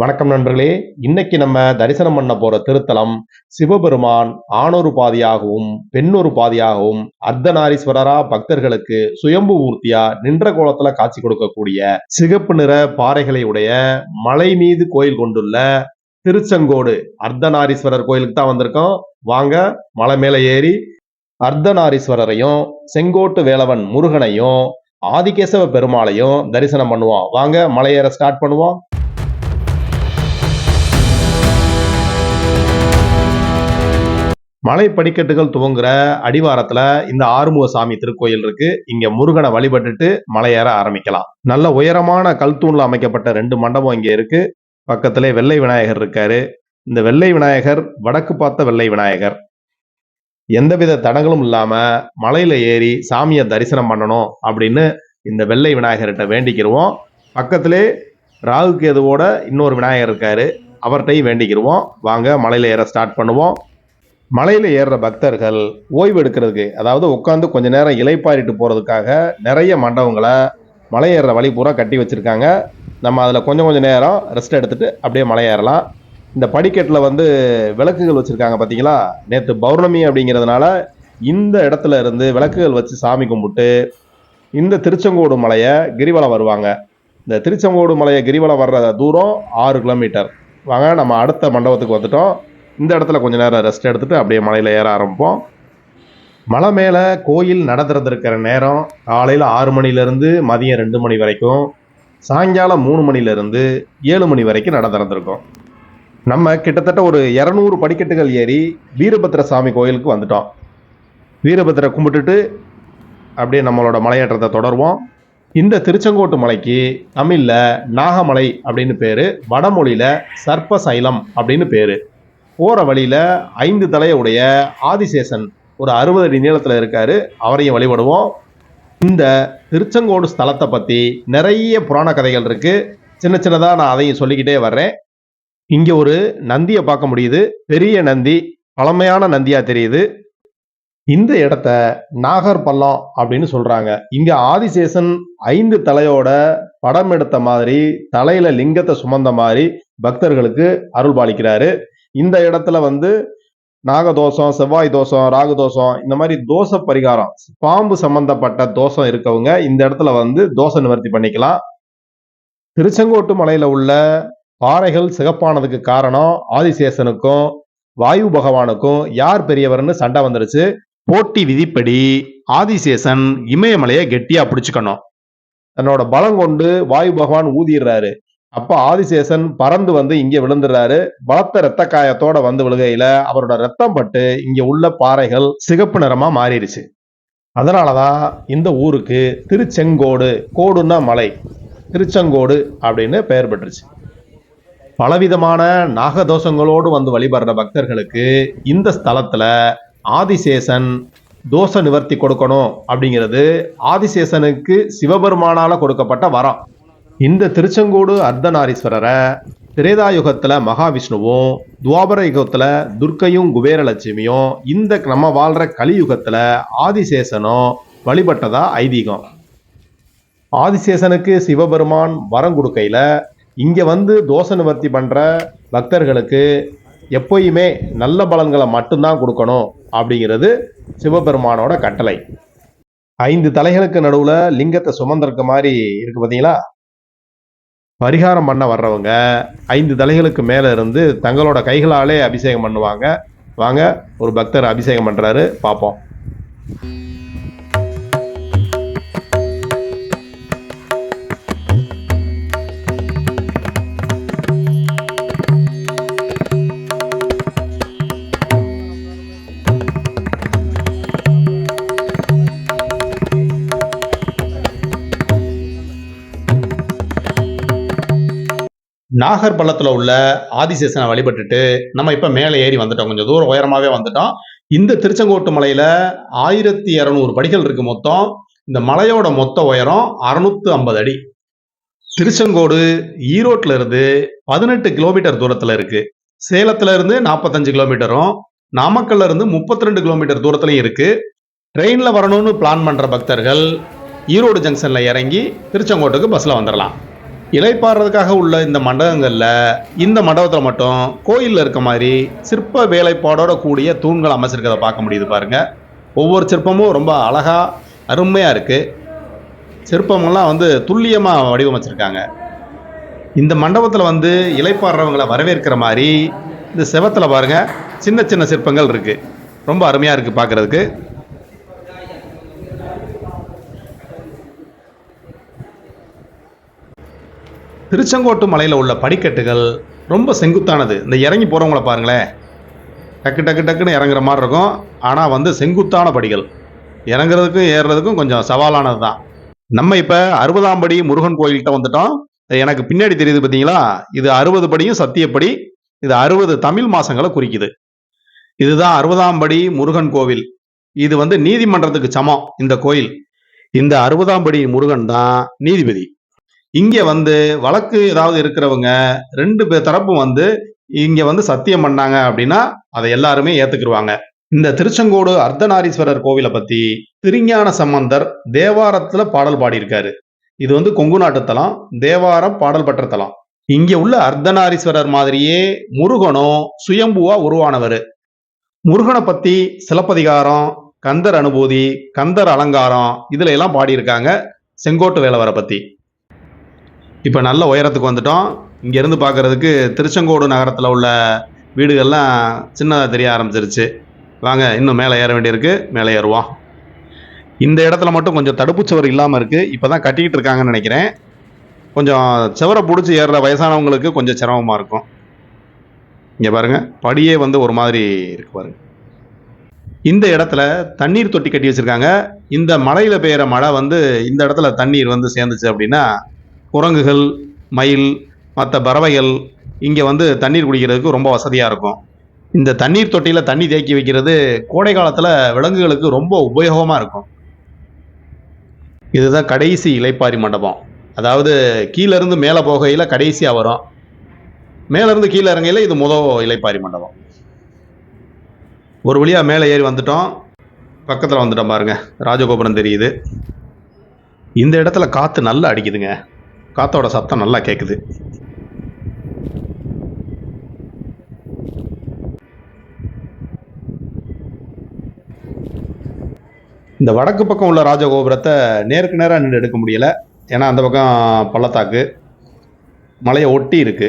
வணக்கம் நண்பர்களே. இன்னைக்கு நம்ம தரிசனம் பண்ண போற திருத்தலம் சிவபெருமான் ஆணொரு பாதியாகவும் பெண்ணொரு பாதியாகவும் அர்த்தநாரீஸ்வரரா பக்தர்களுக்கு சுயம்பு மூர்த்தியா நின்ற கோலத்துல காட்சி கொடுக்கக்கூடிய சிகப்பு நிற பாறைகளை உடைய மலை மீது கோயில் கொண்டுள்ள திருச்செங்கோடு அர்த்தநாரீஸ்வரர் கோயிலுக்கு தான் வந்திருக்கோம். வாங்க மலை மேல ஏறி அர்த்தநாரீஸ்வரரையும் செங்கோட்டு வேலவன் முருகனையும் ஆதிகேசவ பெருமாளையும் தரிசனம் பண்ணுவோம். வாங்க மலையேற ஸ்டார்ட் பண்ணுவோம். மலை படிக்கட்டுகள் துவங்குற அடிவாரத்துல இந்த ஆறுமுக சாமி திருக்கோயில் இருக்கு. இங்க முருகனை வழிபட்டுட்டு மலையேற ஆரம்பிக்கலாம். நல்ல உயரமான கல் தூண்ல அமைக்கப்பட்ட ரெண்டு மண்டபம் இங்க இருக்கு. பக்கத்திலே வெள்ளை விநாயகர் இருக்காரு. இந்த வெள்ளை விநாயகர் வடக்கு பார்த்த வெள்ளை விநாயகர். எந்தவித தடங்களும் இல்லாம மலையில ஏறி சாமியை தரிசனம் பண்ணணும் அப்படின்னு இந்த வெள்ளை விநாயகர்கிட்ட வேண்டிக்கிருவோம். பக்கத்திலே ராகு கேதுவோட இன்னொரு விநாயகர் இருக்காரு. அவர்கிட்டையும் வேண்டிக்கிருவோம். வாங்க மலையில ஏற ஸ்டார்ட் பண்ணுவோம். மலையில் ஏறுற பக்தர்கள் ஓய்வு எடுக்கிறதுக்கு அதாவது உட்காந்து கொஞ்ச நேரம் இலைப்பாரிட்டு போகிறதுக்காக நிறைய மண்டபங்களை மலை ஏறுற வழி பூரா கட்டி வச்சுருக்காங்க. நம்ம அதில் கொஞ்சம் கொஞ்சம் நேரம் ரெஸ்ட் எடுத்துகிட்டு அப்படியே மலை ஏறலாம். இந்த படிக்கட்டில் வந்து விளக்குகள் வச்சுருக்காங்க பார்த்தீங்களா நேற்று பௌர்ணமி அப்படிங்கிறதுனால இந்த இடத்துல இருந்து விளக்குகள் வச்சு சாமி கும்பிட்டு இந்த திருச்செங்கோடு மலையை கிரிவலம் வருவாங்க. இந்த திருச்செங்கோடு மலையை கிரிவலம் வர்ற தூரம் ஆறு கிலோமீட்டர் வாங்க நம்ம அடுத்த மண்டபத்துக்கு வந்துட்டோம். இந்த இடத்துல கொஞ்ச நேரம் ரெஸ்ட் எடுத்துட்டு அப்படியே மலையில் ஏற ஆரம்பிப்போம். மலை மேலே கோயில் நட நேரம் காலையில் ஆறு மணிலேருந்து மதியம் ரெண்டு மணி வரைக்கும் சாயங்காலம் மூணு மணிலேருந்து ஏழு மணி வரைக்கும் நட நம்ம கிட்டத்தட்ட ஒரு இரநூறு படிக்கட்டுகள் ஏறி வீரபத்திர சாமி கோயிலுக்கு வந்துட்டோம். வீரபத்திர கும்பிட்டுட்டு அப்படியே நம்மளோட மலையேற்றத்தை தொடருவோம். இந்த திருச்செங்கோட்டு மலைக்கு தமிழில் நாகமலை அப்படின்னு பேர் வடமொழியில் சர்ப்பசைலம் அப்படின்னு பேர். போகிற வழியில் ஐந்து தலையுடைய ஆதிசேஷன் ஒரு அறுபது அடி நீளத்தில் இருக்காரு. அவரையும் வழிபடுவோம். இந்த திருச்செங்கோடு ஸ்தலத்தை பற்றி நிறைய புராண கதைகள் இருக்குது சின்ன சின்னதாக நான் அதையும் சொல்லிக்கிட்டே வர்றேன். இங்கே ஒரு நந்தியை பார்க்க முடியுது. பெரிய நந்தி பழமையான நந்தியாக தெரியுது. இந்த இடத்த நாகர் பள்ளம் அப்படின்னு சொல்கிறாங்க இங்கே ஆதிசேஷன் ஐந்து தலையோட படம் எடுத்த மாதிரி தலையில் லிங்கத்தை சுமந்த மாதிரி பக்தர்களுக்கு அருள் பாலிக்கிறாரு. இந்த இடத்துல வந்து நாகதோஷம் செவ்வாய் தோஷம் ராகு தோஷம் இந்த மாதிரி தோஷ பரிகாரம் பாம்பு சம்பந்தப்பட்ட தோஷம் இருக்கவங்க இந்த இடத்துல வந்து தோஷ நிவர்த்தி பண்ணிக்கலாம். திருச்செங்கோட்டு மலையில உள்ள பாறைகள் சிகப்பானதுக்கு காரணம் ஆதிசேஷனுக்கும் வாயு பகவானுக்கும் யார் பெரியவர்னு சண்டை வந்துருச்சு. போட்டி விதிப்படி ஆதிசேஷன் இமயமலையை கெட்டியா பிடிச்சுக்கணும். தன்னோட பலம் கொண்டு வாயு பகவான் ஊதிடுறாரு. அப்போ ஆதிசேஷன் பறந்து வந்து இங்கே விழுந்துடுறாரு பலத்த ரத்த காயத்தோட வந்து விழுகையில அவரோட ரத்தம் பட்டு இங்கே உள்ள பாறைகள் சிகப்பு நிறமா மாறிடுச்சு. அதனாலதான் இந்த ஊருக்கு திருச்செங்கோடு கோடுன்னா மலை திருச்செங்கோடு அப்படின்னு பெயர் பெற்றுச்சு. பலவிதமான நாகதோஷங்களோடு வந்து வழிபடுற பக்தர்களுக்கு இந்த ஸ்தலத்துல ஆதிசேஷன் தோஷ நிவர்த்தி கொடுக்கணும் அப்படிங்கிறது ஆதிசேஷனுக்கு சிவபெருமானால கொடுக்கப்பட்ட வரம். இந்த திருச்செங்கோடு அர்த்தநாரீஸ்வரரை திரேதாயுகத்துல மகாவிஷ்ணுவும் துவாபர யுகத்தில் துர்க்கையும் குபேரலட்சுமியும் இந்த நம்ம வாழ்கிற கலியுகத்தில் ஆதிசேஷனும் வழிபட்டதா ஐதீகம். ஆதிசேஷனுக்கு சிவபெருமான் வரம் கொடுக்கையில் இங்கே வந்து தோசை நிவர்த்தி பண்ணுற பக்தர்களுக்கு எப்பயுமே நல்ல பலன்களை மட்டும்தான் கொடுக்கணும் அப்படிங்கிறது சிவபெருமானோட கட்டளை. ஐந்து தலைகளுக்கு நடுவில் லிங்கத்தை சுமந்திருக்க மாதிரி இருக்கு பார்த்தீங்களா பரிகாரம் பண்ண வர்றவங்க ஐந்து தலைகளுக்கு மேலே இருந்து தங்களோட கைகளாலே அபிஷேகம் பண்ணுவாங்க. வாங்க ஒரு பக்தர் அபிஷேகம் பண்ணுறாரு பார்ப்போம் நாகர் பள்ளத்தில் உள்ள ஆதிசேஷனை வழிபட்டுட்டு நம்ம இப்போ மேலே ஏறி வந்துட்டோம். கொஞ்சம் தூரம் உயரமாகவே வந்துட்டோம். இந்த திருச்செங்கோட்டு மலையில் ஆயிரத்தி இரநூறு படிகள் இருக்குது மொத்தம். இந்த மலையோட மொத்த உயரம் அறுநூத்து ஐம்பது அடி. திருச்செங்கோடு ஈரோட்ல இருந்து பதினெட்டு கிலோமீட்டர் தூரத்தில் இருக்குது சேலத்துல இருந்து நாற்பத்தஞ்சு கிலோமீட்டரும் நாமக்கல்ல இருந்து முப்பத்தி ரெண்டு கிலோமீட்டர் தூரத்துலையும் இருக்குது ட்ரெயினில் வரணும்னு பிளான் பண்ணுற பக்தர்கள் ஈரோடு ஜங்ஷனில் இறங்கி திருச்செங்கோட்டுக்கு பஸ்ஸில் வந்துடலாம் இலைப்பாடுறதுக்காக உள்ள இந்த மண்டபங்களில் இந்த மண்டபத்தில் மட்டும் கோயிலில் இருக்க மாதிரி சிற்ப வேலைப்பாடோட கூடிய தூண்கள் அமைச்சிருக்கிறத பார்க்க முடியுது பாருங்க. ஒவ்வொரு சிற்பமும் ரொம்ப அழகாக அருமையாக இருக்குது சிற்பங்கள்லாம் வந்து துல்லியமாக வடிவமைச்சிருக்காங்க. இந்த மண்டபத்தில் வந்து இலைப்பாடுறவங்களை வரவேற்கிற மாதிரி இந்த செவத்தில் பாருங்கள் சின்ன சின்ன சிற்பங்கள் இருக்குது ரொம்ப அருமையாக இருக்குது பார்க்குறதுக்கு. திருச்செங்கோட்டு மலையில் உள்ள படிக்கட்டுகள் ரொம்ப செங்குத்தானது. இந்த இறங்கி போகிறவங்கள பாருங்களேன். டக்கு டக்கு டக்குன்னு இறங்குற மாதிரி இருக்கும். ஆனால் வந்து செங்குத்தான படிகள். இறங்குறதுக்கும் ஏறுறதுக்கும் கொஞ்சம் சவாலானது தான் நம்ம இப்போ அறுபதாம் படி முருகன் கோயில்கிட்ட வந்துட்டோம். எனக்கு பின்னாடி தெரியுது பார்த்தீங்களா இது அறுபது படியும் சத்தியப்படி. இது அறுபது தமிழ் மாசங்களை குறிக்குது. இதுதான் அறுபதாம் படி முருகன் கோவில். இது வந்து நீதிமன்றத்துக்கு சமம் இந்த கோயில். இந்த அறுபதாம் படி முருகன் தான் நீதிபதி. இங்க வந்து வழக்கு ஏதாவது இருக்கிறவங்க ரெண்டு பேர் தரப்பும் வந்து இங்க வந்து சத்தியம் பண்ணாங்க அப்படின்னா அதை எல்லாருமே ஏத்துக்கிடுவாங்க இந்த திருச்செங்கோடு அர்த்தநாரீஸ்வரர் கோவிலை பத்தி திருஞான சம்பந்தர் தேவாரத்துல பாடல் பாடியிருக்காரு. இது வந்து கொங்கு நாட்டு தலம் தேவாரம் பாடல் பெற்ற தலம். இங்க உள்ள அர்த்தநாரீஸ்வரர் மாதிரியே முருகனும் சுயம்புவா உருவானவர். முருகனை பத்தி சிலப்பதிகாரம் கந்தர் அனுபூதி கந்தர் அலங்காரம் இதுல எல்லாம் பாடியிருக்காங்க செங்கோட்டு வேலவரை பத்தி. இப்போ நல்ல உயரத்துக்கு வந்துட்டோம். இங்கேருந்து பார்க்குறதுக்கு திருச்செங்கோடு நகரத்தில் உள்ள வீடுகள்லாம் சின்னதாக தெரிய ஆரம்பிச்சிருச்சு. வாங்க இன்னும் மேலே ஏற வேண்டியிருக்கு. மேலே ஏறுவோம். இந்த இடத்துல மட்டும் கொஞ்சம் தடுப்பு சுவர் இல்லாமல் இருக்குது இப்போ தான் கட்டிக்கிட்டு இருக்காங்கன்னு நினைக்கிறேன். கொஞ்சம் சுவரை பிடிச்சி ஏறுற வயசானவங்களுக்கு கொஞ்சம் சிரமமாக இருக்கும். இங்கே பாருங்க படியே வந்து ஒரு மாதிரி இருக்கு பாருங்க. இந்த இடத்துல தண்ணீர் தொட்டி கட்டி வச்சுருக்காங்க. இந்த மலையில் பெய்கிற மழை வந்து இந்த இடத்துல தண்ணீர் வந்து சேர்ந்துச்சு அப்படின்னா குரங்குகள் மயில் மற்ற பறவைகள் இங்கே வந்து தண்ணீர் குடிக்கிறதுக்கு ரொம்ப வசதியாக இருக்கும். இந்த தண்ணீர் தொட்டியில் தண்ணி தேக்கி வைக்கிறது கோடை காலத்தில் விலங்குகளுக்கு ரொம்ப உபயோகமாக இருக்கும். இதுதான் கடைசி இலைப்பாரி மண்டபம். அதாவது கீழேருந்து மேலே போகையில் கடைசியாக வரும். மேலேருந்து கீழே இறங்கையில் இது முதல் இலைப்பாரி மண்டபம். ஒரு வழியாக மேலே ஏறி வந்துட்டோம். பக்கத்தில் வந்துட்டோம் பாருங்கள் ராஜகோபுரம் தெரியுது. இந்த இடத்துல காற்று நல்லா அடிக்குதுங்க. காத்தோட சத்தம் நல்லா கேட்குது இந்த வடக்கு பக்கம் உள்ள ராஜகோபுரத்தை நேருக்கு நேராக நின்று எடுக்க முடியல. ஏன்னா அந்த பக்கம் பள்ளத்தாக்கு மலையை ஒட்டி இருக்குது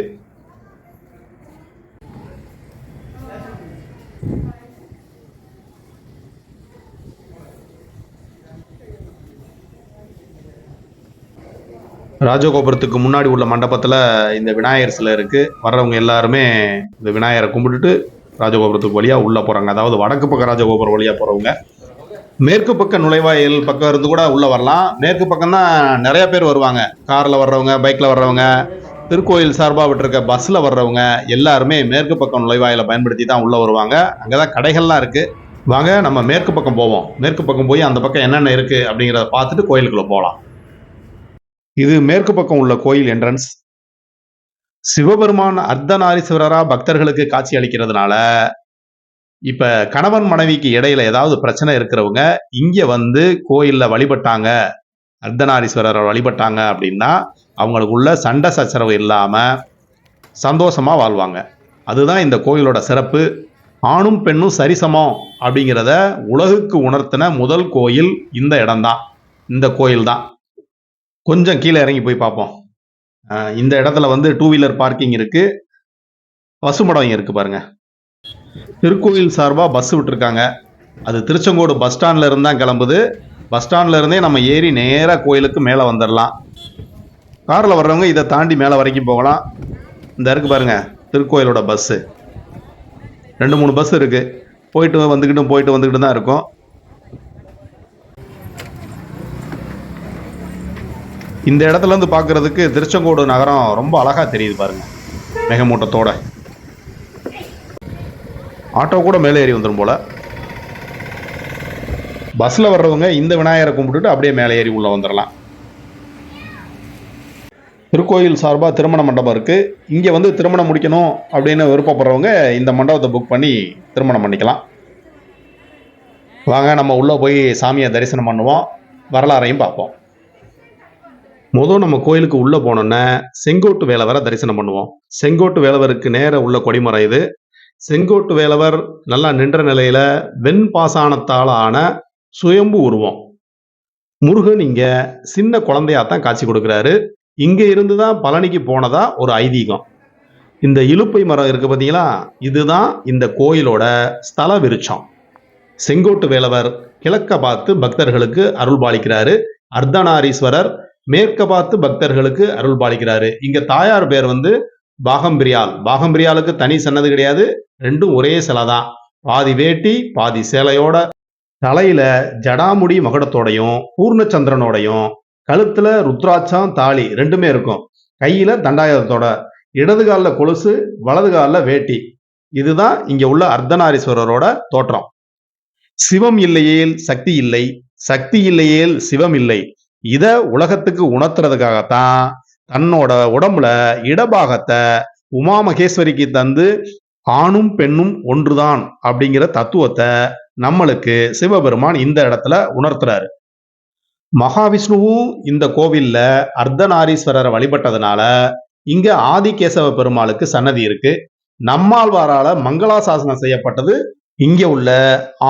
ராஜகோபுரத்துக்கு முன்னாடி உள்ள மண்டபத்தில் இந்த விநாயகர் சிலை இருக்குது வர்றவங்க எல்லாருமே இந்த விநாயகரை கும்பிட்டுட்டு ராஜகோபுரத்துக்கு வழியாக உள்ளே போகிறாங்க அதாவது வடக்கு பக்கம் ராஜகோபுரம் வழியாக போகிறவங்க மேற்கு பக்க நுழைவாயில் பக்கம் இருந்து கூட உள்ளே வரலாம். மேற்கு பக்கம் தான் நிறைய பேர் வருவாங்க. காரில் வர்றவங்க பைக்கில் வர்றவங்க திருக்கோயில் சார்பாக விட்டுருக்க பஸ்ஸில் வர்றவங்க எல்லாருமே மேற்கு பக்கம் நுழைவாயிலை பயன்படுத்தி தான் உள்ளே வருவாங்க. அங்கே தான் கடைகள்லாம் இருக்குது வாங்க நம்ம மேற்கு பக்கம் போவோம். மேற்கு பக்கம் போய் அந்த பக்கம் என்னென்ன இருக்குது அப்படிங்கிறத பார்த்துட்டு கோயிலுக்குள்ளே போகலாம். இது மேற்கு பக்கம் உள்ள கோயில் என்ட்ரன்ஸ் சிவபெருமான் அர்த்தநாரீஸ்வரரா பக்தர்களுக்கு காட்சி அளிக்கிறதுனால இப்ப கணவன் மனைவிக்கு இடையில ஏதாவது பிரச்சனை இருக்கிறவங்க இங்க வந்து கோயில்ல வழிபட்டாங்க அர்த்தநாரீஸ்வரரை வழிபட்டாங்க அப்படின்னா அவங்களுக்குள்ள சண்டை சச்சரவு இல்லாம சந்தோஷமா வாழ்வாங்க. அதுதான் இந்த கோயிலோட சிறப்பு. ஆணும் பெண்ணும் சரிசமம் அப்படிங்கிறத உலகுக்கு உணர்த்தின முதல் கோயில் இந்த இடம்தான். இந்த கோயில் தான் கொஞ்சம் கீழே இறங்கி போய் பார்ப்போம். இந்த இடத்துல வந்து டூ வீலர் பார்க்கிங் இருக்கு. பசுமடம் இங்க இருக்கு பாருங்க. திருக்கோயில் சார்பாக பஸ் விட்டுருக்காங்க. அது திருச்செங்கோடு பஸ் ஸ்டாண்ட்ல இருந்து தான் கிளம்புது. பஸ் ஸ்டாண்ட்ல இருந்தே நம்ம ஏறி நேராக கோயிலுக்கு மேலே வந்துடலாம் காரில் வர்றவங்க இதை தாண்டி மேலே வரைக்கும் போகலாம். இந்த இருக்கு பாருங்க திருக்கோயிலோட பஸ்ஸு ரெண்டு மூணு பஸ் இருக்கு. போயிட்டு வந்துக்கிட்டும் போயிட்டு வந்துக்கிட்டு தான் இருக்கும். இந்த இடத்துலேருந்து பார்க்குறதுக்கு பார்க்கறதுக்கு திருச்செங்கோடு நகரம் ரொம்ப அழகாக தெரியுது பாருங்கள் மேகமூட்டத்தோட. ஆட்டோ கூட மேலே ஏறி வந்துடும் போல். பஸ்ஸில் வர்றவங்க இந்த விநாயகரை கும்பிட்டுட்டு அப்படியே மேலே ஏறி உள்ளே வந்துடலாம் திருக்கோயில் சார்பாக திருமண மண்டபம் இருக்குது இங்கே வந்து திருமணம் முடிக்கணும் அப்படின்னு விருப்பப்படுறவங்க இந்த மண்டபத்தை புக் பண்ணி திருமணம் பண்ணிக்கலாம். வாங்க நம்ம உள்ளே போய் சாமியை தரிசனம் பண்ணுவோம். வரலாறையும் பார்ப்போம். மொதல் நம்ம கோயிலுக்கு உள்ள போனோன்னே செங்கோட்டு வேலவரை தரிசனம் பண்ணுவோம். செங்கோட்டு வேலவருக்கு நேர உள்ள கொடிமரம் இது. செங்கோட்டு வேலவர் நல்லா நின்ற நிலையில வெண்பாசானத்தால் ஆன சுயம்பு உருவம். முருகன் இங்க சின்ன குழந்தையாத்தான் காட்சி கொடுக்குறாரு. இங்க இருந்து தான் பழனிக்கு போனதா ஒரு ஐதீகம். இந்த இலுப்பை மரம் இருக்கு பார்த்தீங்களா இதுதான் இந்த கோயிலோட ஸ்தல விருட்சம். செங்கோட்டு வேலவர் கிழக்க பார்த்து பக்தர்களுக்கு அருள் பாலிக்கிறாரு அர்த்தநாரீஸ்வரர் மேற்க பார்த்து பக்தர்களுக்கு அருள் பாலிக்கிறாரு. இங்க தாயார் பேர் வந்து பாகம்பிரியால். பாகம்பிரியாலுக்கு தனி சன்னது கிடையாது. ரெண்டும் ஒரே சிலை தான் பாதி வேட்டி பாதி சேலையோட தலையில ஜடாமுடி மகுடத்தோடையும் பூர்ணச்சந்திரனோடையும் கழுத்துல ருத்ராட்சம் தாலி ரெண்டுமே இருக்கும். கையில தண்டாயுதத்தோட இடது காலில் கொலுசு வலது காலில் வேட்டி. இதுதான் இங்க உள்ள அர்த்தநாரீஸ்வரரோட தோற்றம். சிவம் இல்லையேல் சக்தி இல்லை சக்தி இல்லையேல் சிவம் இல்லை. இதை உலகத்துக்கு உணர்த்துறதுக்காகத்தான் தன்னோட உடம்புல இடபாகத்தை உமா மகேஸ்வரிக்கு தந்து ஆணும் பெண்ணும் ஒன்றுதான் அப்படிங்கிற தத்துவத்தை நம்மளுக்கு சிவபெருமான் இந்த இடத்துல உணர்த்துறாரு. மகாவிஷ்ணுவும் இந்த கோவில்ல அர்த்தநாரீஸ்வரரை வழிபட்டதுனால இங்க ஆதிகேசவ பெருமாளுக்கு சன்னதி இருக்கு. நம்மாழ்வாரால மங்களாசாசனம் செய்யப்பட்டது இங்க உள்ள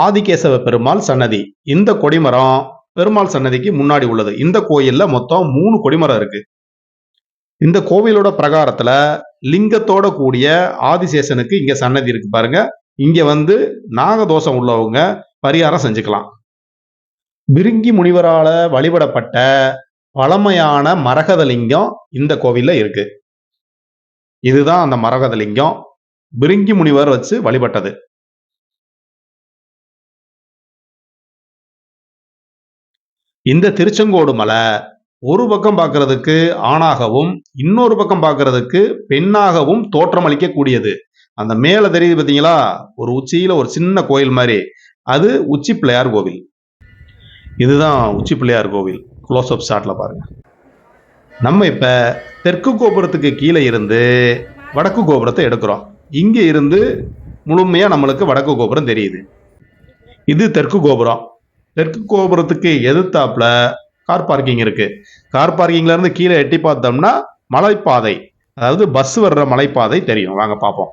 ஆதிகேசவ பெருமாள் சன்னதி. இந்த கொடிமரம் பெருமாள் சன்னதிக்கு முன்னாடி உள்ளது. இந்த கோயில்ல மொத்தம் மூணு கொடிமரம் இருக்கு. இந்த கோவிலோட பிரகாரத்துல லிங்கத்தோட கூடிய ஆதிசேஷனுக்கு இங்க சன்னதி இருக்கு பாருங்க. இங்க வந்து நாகதோஷம் உள்ளவங்க பரிகாரம் செஞ்சுக்கலாம். பிருங்கி முனிவரால வழிபடப்பட்ட பழமையான மரகதலிங்கம் இந்த கோவில்ல இருக்கு. இதுதான் அந்த மரகதலிங்கம். பிரிங்கி பிருங்கி முனிவர் வச்சு வழிபட்டது. இந்த திருச்செங்கோடு மலை ஒரு பக்கம் பார்க்கறதுக்கு ஆணாகவும் இன்னொரு பக்கம் பார்க்கறதுக்கு பெண்ணாகவும் தோற்றம் அளிக்கக்கூடியது அந்த மேலே தெரியுது பார்த்தீங்களா ஒரு உச்சியில் ஒரு சின்ன கோயில் மாதிரி. அது உச்சி பிள்ளையார் கோவில். இதுதான் உச்சி பிள்ளையார் கோவில் க்ளோஸ் அப் ஷாட்டில் பாருங்கள் நம்ம இப்போ தெற்கு கோபுரத்துக்கு கீழே இருந்து வடக்கு கோபுரத்தை எடுக்கிறோம். இங்கே இருந்து முழுமையாக நம்மளுக்கு வடக்கு கோபுரம் தெரியுது. இது தெற்கு கோபுரம். தெற்கு கோபுரத்துக்கு எதிர்த்தாப்புல கார் பார்க்கிங் இருக்கு. கார் பார்க்கிங்ல இருந்து கீழே எட்டி பார்த்தோம்னா மலைப்பாதை. அதாவது பஸ் வர்ற மலைப்பாதை தெரியும். வாங்க பார்ப்போம்.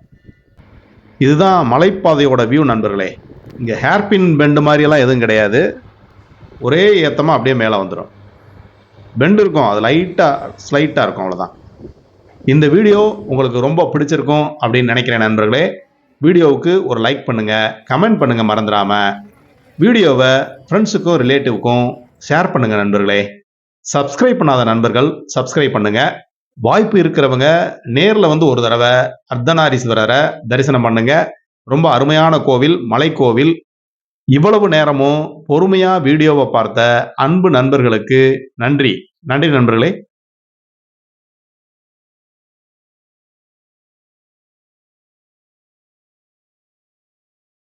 இதுதான் மலைப்பாதையோட வியூ நண்பர்களே. இங்கே ஹேர்பின் பெண்டு மாதிரி எல்லாம் எதுவும் கிடையாது. ஒரே ஏத்தமாக அப்படியே மேலே வந்துடும் பெண்டு இருக்கும். அது லைட்டாக ஸ்லைட்டாக இருக்கும் அவ்வளோதான் இந்த வீடியோ உங்களுக்கு ரொம்ப பிடிச்சிருக்கும் அப்படின்னு நினைக்கிறேன் நண்பர்களே. வீடியோவுக்கு ஒரு லைக் பண்ணுங்கள் கமெண்ட் பண்ணுங்கள் மறந்துடாமல் வீடியோவை ஃப்ரெண்ட்ஸுக்கும் ரிலேட்டிவ்க்கும் ஷேர் பண்ணுங்க நண்பர்களே. சப்ஸ்கிரைப் பண்ணாத நண்பர்கள் சப்ஸ்கிரைப் பண்ணுங்க. வாய்ப்பு இருக்கிறவங்க நேரில் வந்து ஒரு தடவை அர்த்தநாரீஸ்வரரை தரிசனம் பண்ணுங்க. ரொம்ப அருமையான கோவில் மலைக்கோவில் இவ்வளவு நேரமும் பொறுமையாக வீடியோவை பார்த்த அன்பு நண்பர்களுக்கு நன்றி. நன்றி நண்பர்களே.